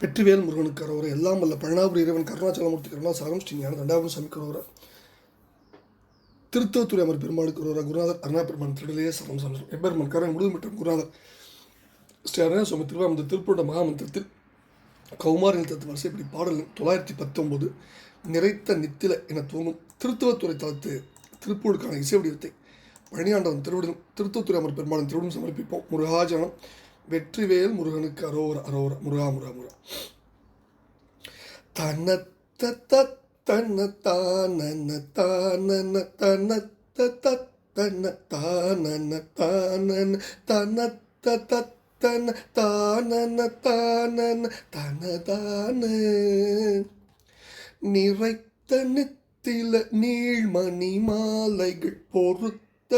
வெற்றிவேல் முருகனுக்கு அரோர எல்லாம் வல்ல பழனாபுரி இறைவன் கருணாச்சலமூர்த்தி கருணாசாரம் ஸ்ரீ ஞான தண்டாபுரம் சாமி அரோர திருத்தவத்துறை அமர் பெருமாளுக்கு அரோர குருநாதர் அருணா பெருமான் திருடலையே சரம் சமரம் எப்பெருமான் கரன் முழுது மற்றும் குருநாதர். ஸ்ரீ அருணா சுவாமி திருவாமந்த திருப்பூட்ட மகாமந்திரத்தில் கௌமாரின் தத்துவ வரிசை இப்படி பாடல் தொள்ளாயிரத்தி பத்தொம்போது நிறைத்த நித்தில என தோணும் திருத்துவத்துறை தளத்து திருப்பூருக்கான இசை வடிவத்தை பழனியாண்டவன் திருவிடும் திருத்துவத்துறை அமர் பெருமாளின் திருவிடும் சமர்ப்பிப்போம். முருகாஜனம் வெற்றிவேல் முருகனுக்கு அரோர அரோர முருகா முருகா முருகா. தன்னத்த தன்ன தானன தானன தன்னத்த தன்ன தானன தானன தன்னத்த தத்தன தானன தானன தனதான நிறைத்த நித்தில நீள்மணி மாலைகள் பொறுத்த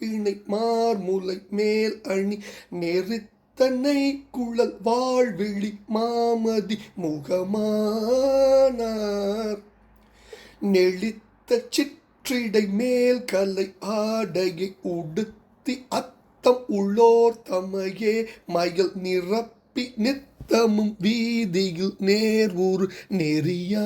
வெற்பிணை மார்முலை மேல் அணி நெறித்தனை குழல் வாழ்விழி மாமதி முகமானார். நெளித்த சிற்றிடை மேல் கலை ஆடையை உடுத்தி அத்தம் உள்ளோர் தமையே மயில் நிரப்பி நித்தமும் வீதியில் நேர் ஒரு நெறியாலே.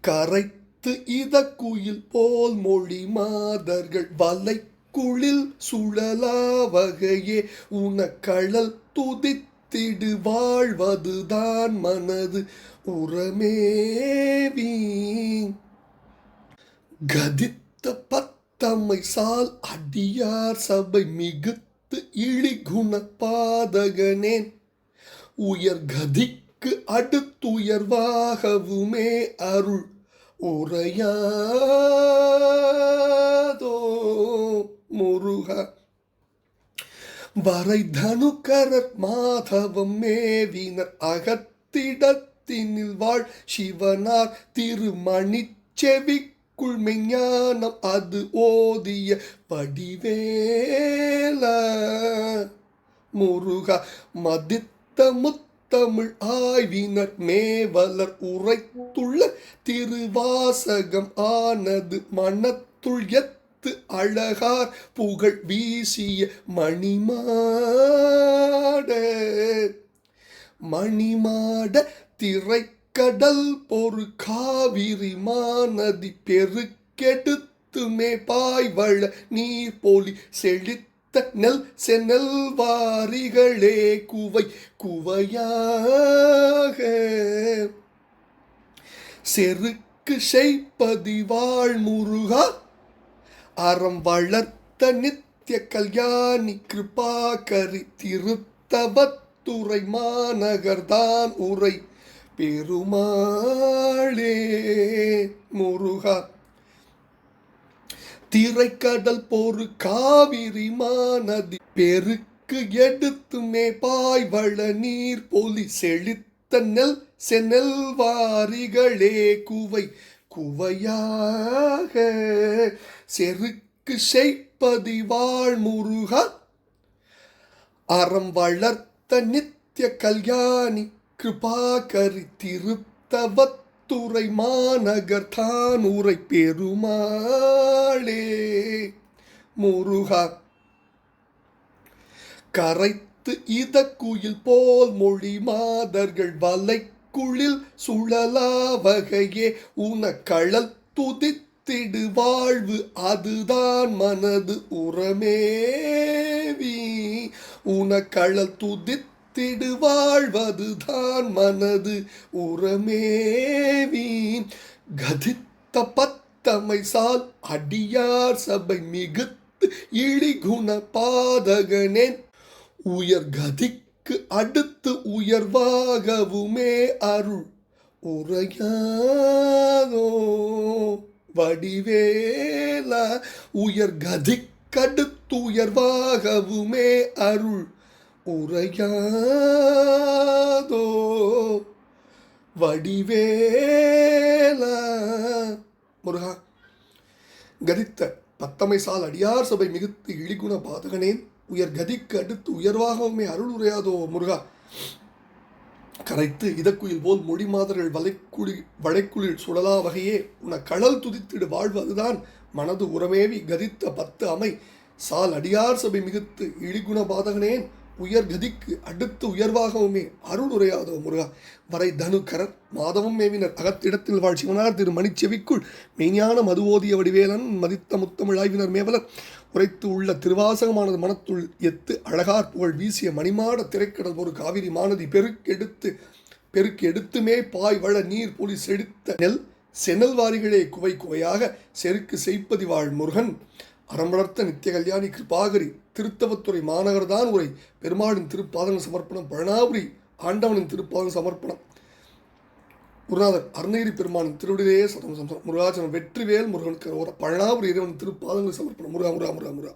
கரை இத குயில் போல் மொழி மாதர்கள் வலை குளில் சுழலாவகையே உனக்கழல் துதித்திடு வாழ்வதுதான் மனது உரமேவி கதித்த பத்தமை சால் அடியார் சபை மிகுத்து இழிகுண பாதகனேன். உயர் கதிக்கு அடுத்துயர்வாகவுமே அருள் உரையாதோ முருக. வரை தனுக்கரர் மாதவம் மேவினர் அகத்திடத்தினில் வாழ் சிவனார் திருமணி செவிக்குள் மெஞ்ஞானம் அது ஓதிய படிவேல முருக மதித்த முத் தமிழ் ஆய்வினர் மேவலர் உரைத்துள்ள திருவாசகம் ஆனது மனத்துள் எத்து அழகார் புகழ் வீசிய மணிமாட. மணிமாட திரைக்கடல் பொறு காவிரி மாநதி பெருக்கெடுத்துமே பாய்வள நீர் போலி செழித்து நெல் செநெல் வாரிகளே குவை குவையாக. செருக்கு செய்ப்பதி முருகா அறம் வளர்த்த நித்திய கல்யாணி கிருபாகரி திருத்தவத்துறை மாநகர்தான் உரை பெருமாளே முருகா. திரைக்கடல் போரு காவிரி மாநதி பெருக்கு எடுத்துமே பாய்வள நீர் பொலி செழித்த நெல் செநெல் வாரிகளே குவை குவையாக செருக்கு செய்ப்பதி வாழ் அறம் வளர்த்த நித்திய கல்யாணி கிருபாகரி திருத்தவத் துறை மாநகர் தான் உரை பெருமாளே. முருகா கரைத்து இத குயில் போல் மொழி மாதர்கள் வலைக்குழில் சுழலாவகையே. சுழலா வகையே உனக்கழல் துதித்திடு வாழ்வு அதுதான் மனது உரமேவி. உனக்கழல் துதித்திடு வாழ்வதுதான் மனது உரமேவீன் கதித்த பத்தமை சால் அடியார் சபை மிகுத்து இழிகுண பாதகனேன் உயர் கதிக்கு அடுத்து உயர்வாகவுமே அருள் உரையாதோ. வடிவேல உயர் கதிக்கடுத்து உயர்வாகவுமே அருள் உரையாதோ வடிவேல. முருகா கதித்த பத்தமை சால் அடியார் சபை மிகுத்து இழிகுண பாதகனேன். உயர் கதிக்கு அடுத்து உயர்வாகவுமே அருள் உரையாதோ முருகா. கரைத்து இதக்குயில் போல் மொழி மாதர்கள் வலைக்குழி வளைக்குளில் சுழலா வகையே உன கடல் துதித்திடு வாழ்வு அதுதான். மனது உரமேவி கதித்த பத்து அமை சால் அடியார் சபை மிகுத்து இழிகுண பாதகனேன். உயர் கதிக்கு அடுத்து உயர்வாகவுமே அருள் உரையாதோ முருகா. வரை தனுக்கரர் மாதவம் மேவினர் அகத்திடத்தில் வாழ் சிவனார் திரு மணிச்செவிக்குள் மெய்ஞான மதுவோதிய வடிவேலன் மதித்த முத்தமிழாய்வினர் மேவலர். உரைத்து உள்ள திருவாசகமானது மனத்துள் எத்து அழகார் புகழ் வீசிய மணிமாட திரைக்கடல் ஒரு காவிரி மானதி பெருக்கெடுத்து பெருக்கெடுத்துமே பாய் வள நீர் புலி செழித்த நெல் செனல் வாரிகளே குவை குவையாக செருக்கு செய்ப்பதி வாழ் முருகன். அறமலர்த்த நித்திய கல்யாணி கிருபாகரி திருத்தவத்துறை மாநகர்தான் உரை. பெருமாளின் திருப்பாதங்கள் சமர்ப்பணம். பழனாபுரி ஆண்டவனின் திருப்பாதம் சமர்ப்பணம். குருநாதர் அருணகிரி பெருமானின் திருவிடிலேயே சதம் சம்சம். முருகாச்சனம் வெற்றிவேல் முருகனுக்கு பழனாபுரி இறைவன் திருப்பாதங்கள் சமர்ப்பணம். முருகா முருகா முருகா முருகா.